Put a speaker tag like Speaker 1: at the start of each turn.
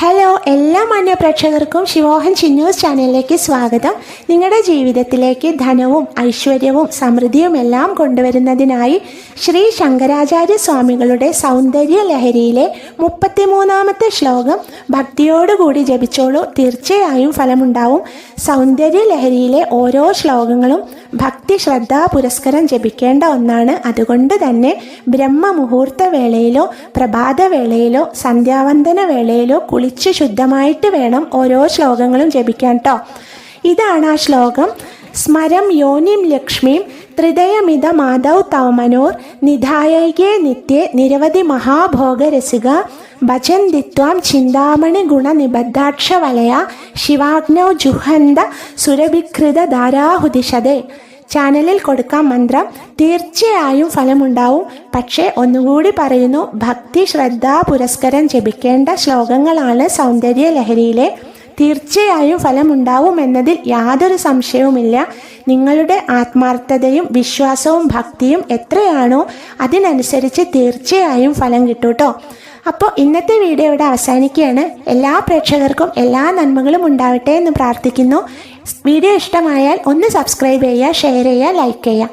Speaker 1: Hello എല്ലാ മാന്യ പ്രേക്ഷകർക്കും ശിവോഹൻ ചിന്നൂസ് ചാനലിലേക്ക് സ്വാഗതം. നിങ്ങളുടെ ജീവിതത്തിലേക്ക് ധനവും ഐശ്വര്യവും സമൃദ്ധിയും എല്ലാം കൊണ്ടുവരുന്നതിനായി ശ്രീ ശങ്കരാചാര്യ സ്വാമികളുടെ സൗന്ദര്യ ലഹരിയിലെ മുപ്പത്തിമൂന്നാമത്തെ ശ്ലോകം ഭക്തിയോടുകൂടി ജപിച്ചോളൂ. തീർച്ചയായും ഫലമുണ്ടാവും. സൗന്ദര്യ ലഹരിയിലെ ഓരോ ശ്ലോകങ്ങളും ഭക്തി ശ്രദ്ധ പുരസ്കരം ജപിക്കേണ്ട ഒന്നാണ്. അതുകൊണ്ട് തന്നെ ബ്രഹ്മമുഹൂർത്ത വേളയിലോ പ്രഭാത വേളയിലോ സന്ധ്യാവന്തന വേളയിലോ കുളിച്ച് ശുദ്ധമായിട്ട് വേണം ഓരോ ശ്ലോകങ്ങളും ജപിക്കാൻ കേട്ടോ ഇതാണ് ആ ശ്ലോകം. സ്മരം യോനിം ലക്ഷ്മീം ത്രിദയമിത മാധവ് തവമനോർ നിധായകേ നിത്യേ നിരവധി മഹാഭോഗരസിക ഭജന്തിത്വാം ചിന്താമണി ഗുണനിബദ്ധാക്ഷവലയ ശിവാഗ്നൗ ജുഹന്ത സുരഭികൃത ധാരാഹുദിശതേ ചാനലിൽ കൊടുക്കാം മന്ത്രം. തീർച്ചയായും ഫലമുണ്ടാവും. പക്ഷേ ഒന്നുകൂടി പറയുന്നു ഭക്തി ശ്രദ്ധ പുരസ്കരം ജപിക്കേണ്ട ശ്ലോകങ്ങളാണ് സൗന്ദര്യ ലഹരിയിലെ തീർച്ചയായും ഫലമുണ്ടാവും എന്നതിൽ യാതൊരു സംശയവുമില്ല. നിങ്ങളുടെ ആത്മാർത്ഥതയും വിശ്വാസവും ഭക്തിയും എത്രയാണോ അതിനനുസരിച്ച് തീർച്ചയായും ഫലം കിട്ടൂട്ടോ കേട്ടോ അപ്പോൾ ഇന്നത്തെ വീഡിയോ ഇവിടെ അവസാനിക്കുകയാണ്. എല്ലാ പ്രേക്ഷകർക്കും എല്ലാ നന്മകളും ഉണ്ടാവട്ടെ എന്ന് പ്രാർത്ഥിക്കുന്നു. വീഡിയോ ഇഷ്ടമായാൽ ഒന്ന് സബ്സ്ക്രൈബ് ചെയ്യുക ഷെയർ ചെയ്യുക ലൈക്ക് ചെയ്യുക.